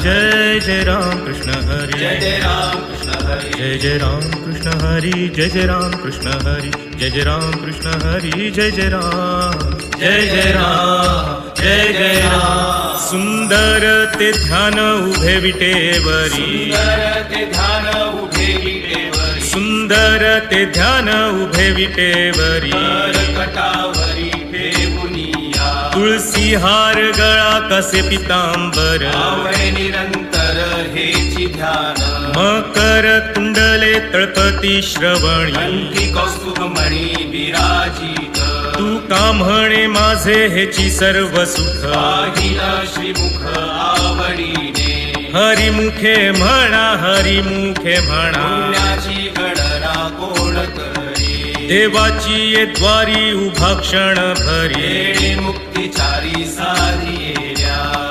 जय जय राम कृष्ण हरी। जय जय राम कृष्ण हरी। जय जय राम कृष्ण हरी जय जय राम कृष्ण हरी। जय जय राम कृष्ण हरी जय जय राम। जय जय राम जय जय राम। सुंदर ते ध्यान उभे विटेवरी। सुंदर ते ध्यान उभे विटेवरी। सुंदर ते ध्यान उभे विटेवरी। कटावरी। तुळसी हार गळा कसे पितांबर? आवळे निरंतर हेची ध्यान. मकर कुंडले तळपती श्रवणी. कंठी विराजित. तू का म्हणे माझे हेची सर्व सुख? पाहिल श्रीमुख आवडीने. हरिमुखे म्हणा हरिमुखे म्हणा. पुण्याची गणना कोण करी. देवाची ये द्वारी उभा क्षण भरी.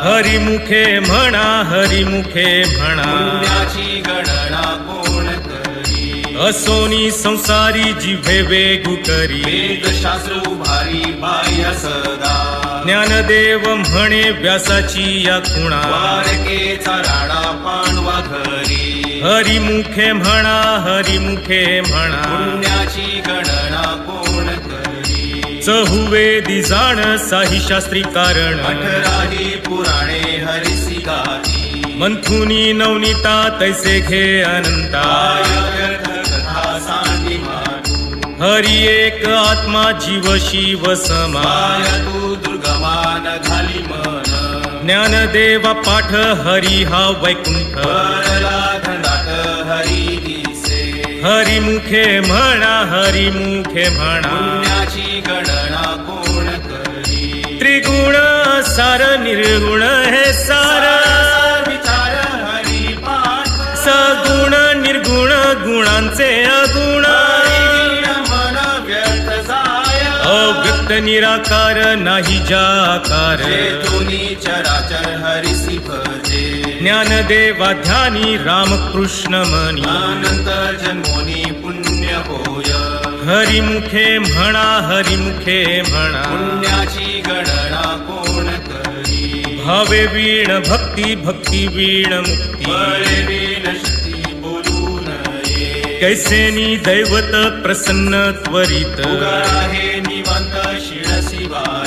हरिमुखे म्हणा हरिमुखे म्हणा. गणना कोण करी? असोनी संसारी जिभे वेगू करी. वेदशास्त्र उभारी बाह्य सदा. ज्ञानदेव म्हणे व्यासाची या खुणा. द्वारकेचा राणा पांडवा घरी. हरिमुखे म्हणा हरिमुखे म्हणा. पुण्याची गणना कोण करी चहुवेदी जाण साही शास्त्री कारण. अठराही पुराणे हरिसी गाती मंथुनी नवनीता तैसे घे अनंता. हरी एक आत्मा जीव शिव समा. माया तू दुर्गमान घाली मन. ज्ञानदेवा पाठ हरी हा वैकुंठ. हरिमुखे म्हणा हरिमुखे म्हणा. पुण्याची गणना कोण करी? त्रिगुण सार निर्गुण हे सार. विचार हरी सगुण निर्गुण गुणांचे अगुण. मन व्यर्थ जाय. अव्यक्त निराकार नाही जाकार. चेतुनी चराचर हरिसी भजे ज्ञानदेवा ध्यानी रामकृष्ण मनी। अनंतर जन्मोनी पुण्य होय हरिमुखे म्हणा हरिमुखे म्हणा। पुण्याची गणना कोण करी? भावे वीण भक्ती भक्ती वीण मुक्ती। बळे बिन शक्ती बोलू नये कैसेनी दैवत प्रसन्न त्वरित। उगार आहे निवंत शिळ शिवाया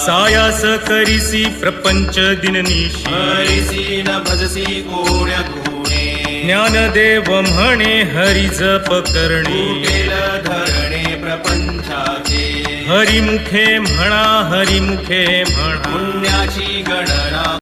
सायास करीसी प्रपंच दिननिशी हरिसी न भजसी कोण्या गुणे। ज्ञानदेव म्हणे हरी जप करणे। धरणे प्रपंचाचे। हरिमुखे म्हणा हरिमुखे म्हणा। पुण्याची गणना